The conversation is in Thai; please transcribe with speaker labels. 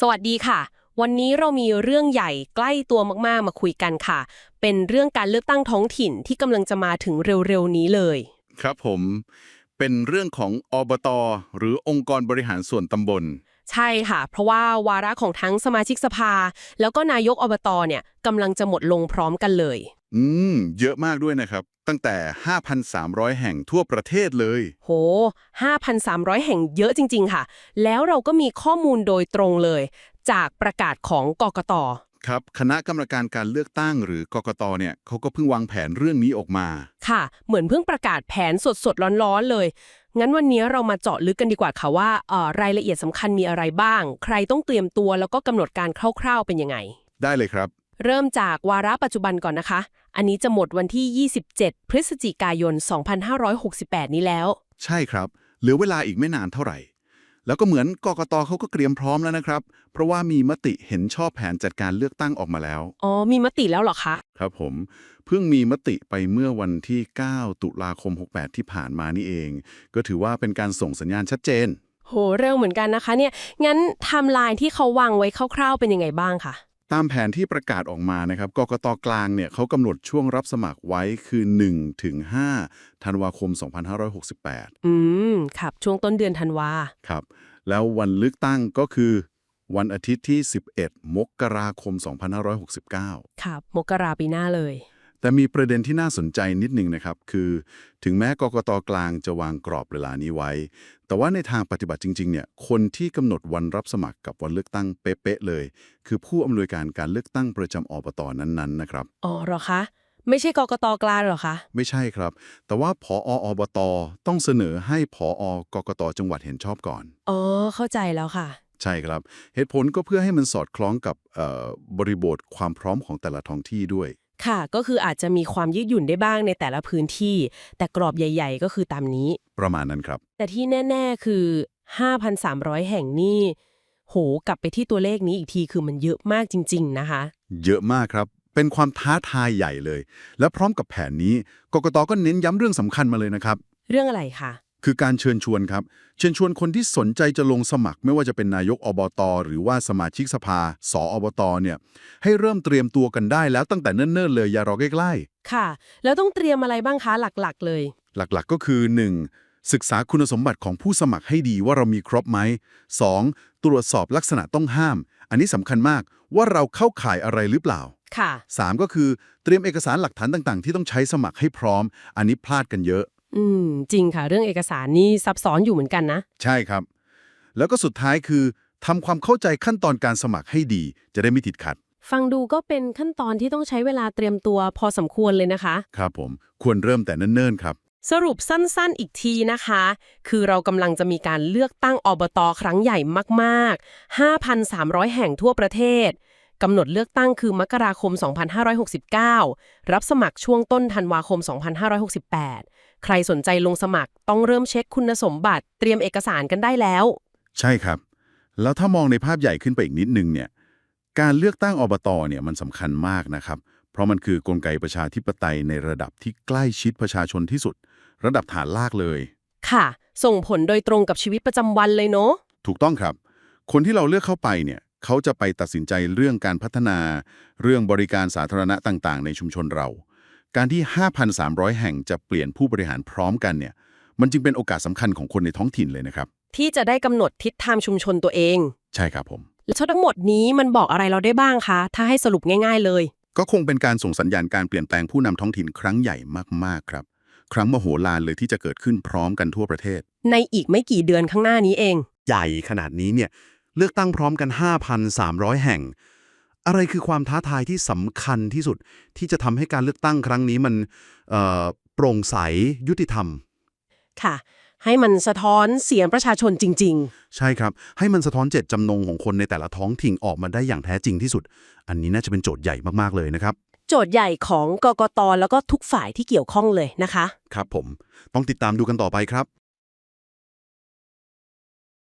Speaker 1: สวัสดีค่ะ วันนี้เรามีเรื่องใหญ่ใกล้ตัวมากๆ มาคุยกันค่ะ เป็นเรื่องการเลือกตั้งท้องถิ่นที่กำลังจะมาถึงเร็วๆนี้เลย
Speaker 2: ครับผม เป็นเรื่องของอบต หรือองค์กรบริหารส่วนตำบล
Speaker 1: ใช่ค่ะ เพราะว่าวาระของทั้งสมาชิกสภา แล้วก็นายกอบตเนี่ยกำลังจะหมดลงพร้อมกันเลย
Speaker 2: อืม เยอะมากด้วยนะครับ ตั้งแต่ 5,300 แห่งทั่วประเทศเลย
Speaker 1: โห 5,300 แห่งเยอะจริง ๆ ค่ะ แล้วเราก็มีข้อมูลโดยตรงเลย จากประกาศของกกต
Speaker 2: ครับ คณะกรรมการการเลือกตั้งหรือกกตเนี่ยเขาก็เพิ่งวางแผนเรื่องนี้ออกมา
Speaker 1: ค่ะ เหมือนเพิ่งประกาศแผนสดๆ ร้อนๆ เลย งั้นวันนี้เรามาเจาะลึกกันดีกว่าค่ะว่าเอ่อรายละเอียดสำคัญมีอะไรบ้าง ใครต้องเตรียมตัวแล้วก็กำหนดการคร่าว ๆ เป็นยังไง
Speaker 2: ได้เลยครับ
Speaker 1: เริ่มจากวาระปัจจุบันก่อนนะคะ อันนี้จะหมดวันที่ 27 พฤศจิกายน 2568 นี้แล้ว
Speaker 2: ใช่ครับ เหลือเวลาอีกไม่นานเท่าไหร่ แล้วก็เหมือนกกตเขาก็เตรียมพร้อมแล้วนะครับ เพราะว่ามีมติเห็นชอบแผนจัดการเลือกตั้งออกมาแล้ว
Speaker 1: อ๋อ มีมติแล้วเหรอคะ
Speaker 2: ครับผม เพิ่งมีมติไปเมื่อวันที่ 9 ตุลาคม 68 ที่ผ่านมานี่เอง ก็ถือว่าเป็นการส่งสัญญาณชัดเจน
Speaker 1: โห เร็วเหมือนกันนะคะเนี่ย งั้นไทม์ไลน์ที่เขาวางไว้คร่าวๆเป็นยังไงบ้างคะ
Speaker 2: ตามแผนที่ประกาศออกมานะครับกกตกลางเนี่ยเขากำหนดช่วงรับสมัครไว้คือ1ถึง5ธันวาคม 2568
Speaker 1: อืมครับ ช่วงต้นเดือนธันวา
Speaker 2: ครับ แล้ววันเลือกตั้งก็คือ วันอาทิตย์ที่ 11 มกราคม 2569
Speaker 1: ครับ มกราปีหน้าเลย
Speaker 2: แต่มีประเด็นที่น่าสนใจนิดนึงนะครับ คือ ถึงแม้กกตกลางจะวางกรอบเวลานี้ไว้ แต่ว่าในทางปฏิบัติจริงๆเนี่ยคนที่กำหนดวันรับสมัครกับวันเลือกตั้งเป๊ะๆเลย คือผู้อำนวยการการเลือกตั้งประจำอบตนั้นๆนะครับ
Speaker 1: อ๋อเหรอคะไม่ใช่กกตกลางเหรอคะ
Speaker 2: ไม่ใช่ครับ แต่ว่าผออบตต้องเสนอให้ผอกกตจังหวัดเห็นชอบก่อน
Speaker 1: อ๋อ เข้าใจแล้วค่ะ
Speaker 2: ใช่ครับ เหตุผลก็เพื่อให้มันสอดคล้องกับเอ่อบริบทความพร้อมของแต่ละท้องที่ด้วย
Speaker 1: ค่ะ ก็คืออาจจะมีความยืดหยุ่นได้บ้างในแต่ละพื้นที่ แต่กรอบใหญ่ ๆ ก็คือตามนี้
Speaker 2: ประมาณนั้นครับ
Speaker 1: แต่ที่แน่ ๆ คือ 5,300 แห่งนี่โหกลับไปที่ตัวเลขนี้อีกทีคือมันเยอะมากจริง ๆ นะคะ
Speaker 2: เยอะมากครับ เป็นความท้าทายใหญ่เลย และพร้อมกับแผนนี้กกตก็เน้นย้ำเรื่องสำคัญมาเลยนะครับ
Speaker 1: เรื่องอะไรคะ
Speaker 2: คือการเชิญชวนครับ เชิญชวนคนที่สนใจจะลงสมัคร ไม่ว่าจะเป็นนายกอบตหรือว่าสมาชิกสภา สออบตเนี่ย ให้เริ่มเตรียมตัวกันได้แล้วตั้งแต่เนิ่นๆเลยอย่ารอใกล้ๆ
Speaker 1: ค่ะ แล้วต้องเตรียมอะไรบ้างคะหลักๆ เลย
Speaker 2: หลักๆก็คือ 1. ศึกษาคุณสมบัติของผู้สมัครให้ดีว่าเรามีครบไหม 2. ตรวจสอบลักษณะต้องห้าม อันนี้สำคัญมากว่าเราเข้าข่ายอะไรหรือเปล่า
Speaker 1: ค่ะ
Speaker 2: 3. ก็คือเตรียมเอกสารหลักฐานต่างๆ ที่ต้องใช้สมัครให้พร้อม อันนี้พลาดกันเยอะ
Speaker 1: อืม จริงค่ะเรื่องเอกสารนี่ซับซ้อนอยู่เหมือนกันนะ
Speaker 2: ใช่ครับ แล้วก็สุดท้ายคือทำความเข้าใจขั้นตอนการสมัครให้ดี จะได้ไม่ติดขัด
Speaker 1: ฟังดูก็เป็นขั้นตอนที่ต้องใช้เวลาเตรียมตัวพอสมควรเลยนะคะ
Speaker 2: ครับผมควรเริ่มแต่เนิ่นๆครับ
Speaker 1: สรุปสั้นๆอีกทีนะคะ คือเรากำลังจะมีการเลือกตั้งอบตครั้งใหญ่มากๆ 5,300 แห่งทั่วประเทศ กำหนดเลือกตั้งคือมกราคม 2569 รับสมัครช่วงต้นธันวาคม 2568 ใครสนใจลงสมัครต้องเริ่มเช็คคุณสมบัติเตรียมเอกสารกันได้แล้ว
Speaker 2: ใช่ครับ แล้วถ้ามองในภาพใหญ่ขึ้นไปอีกนิดนึงเนี่ยการเลือกตั้งอบตเนี่ยมันสำคัญมากนะครับ เพราะมันคือกลไกประชาธิปไตยในระดับที่ใกล้ชิดประชาชนที่สุด ระดับฐานลากเลย
Speaker 1: ค่ะ ส่งผลโดยตรงกับชีวิตประจำวันเลยเนาะ
Speaker 2: ถูกต้องครับ คนที่เราเลือกเข้าไปเนี่ย เขาจะไปตัดสินใจเรื่องการพัฒนา เรื่องบริการสาธารณะต่างๆ ในชุมชนเรา การที่ 5,300 แห่งจะเปลี่ยนผู้บริหารพร้อมกันเนี่ย มันจึงเป็นโอกาสสำคัญของคนในท้องถิ่นเลยนะครับ
Speaker 1: ที่จะได้กำหนดทิศทางชุมชนตัวเอง
Speaker 2: ใช่ครับผม
Speaker 1: แล้วทั้งหมดนี้มันบอกอะไรเราได้บ้างคะ ถ้าให้สรุปง่าย ๆ เลย
Speaker 2: ก็คงเป็นการส่งสัญญาณการเปลี่ยนแปลงผู้นำท้องถิ่นครั้งใหญ่มากๆครับ ครั้งมโหฬารเลยที่จะเกิดขึ้นพร้อมกันทั่วประเทศ
Speaker 1: ในอีกไม่กี่เดือนข้างหน้านี้เอง
Speaker 3: ใหญ่ขนาดนี้เนี่ย เลือกตั้งพร้อมกัน 5,300 แห่ง อะไรคือความท้าทายที่สำคัญที่สุดที่จะทำให้การเลือกตั้งครั้งนี้มันเอ่อโปร่งใสยุติธรรม
Speaker 1: ค่ะ ให้มันสะท้อนเสียงประชาชนจริง
Speaker 3: ใช่ครับ ให้มันสะท้อนเจตจำนงของคนในแต่ละท้องถิ่นออกมาได้อย่างแท้จริงที่สุด อันนี้น่าจะเป็นโจทย์ใหญ่มากๆเลยนะครับ
Speaker 1: ๆโจทย์ใหญ่ของกกตแล้วก็ทุกฝ่ายที่เกี่ยวข้องเลยนะคะ
Speaker 3: ครับผม ต้องติดตามดูกันต่อไปครับ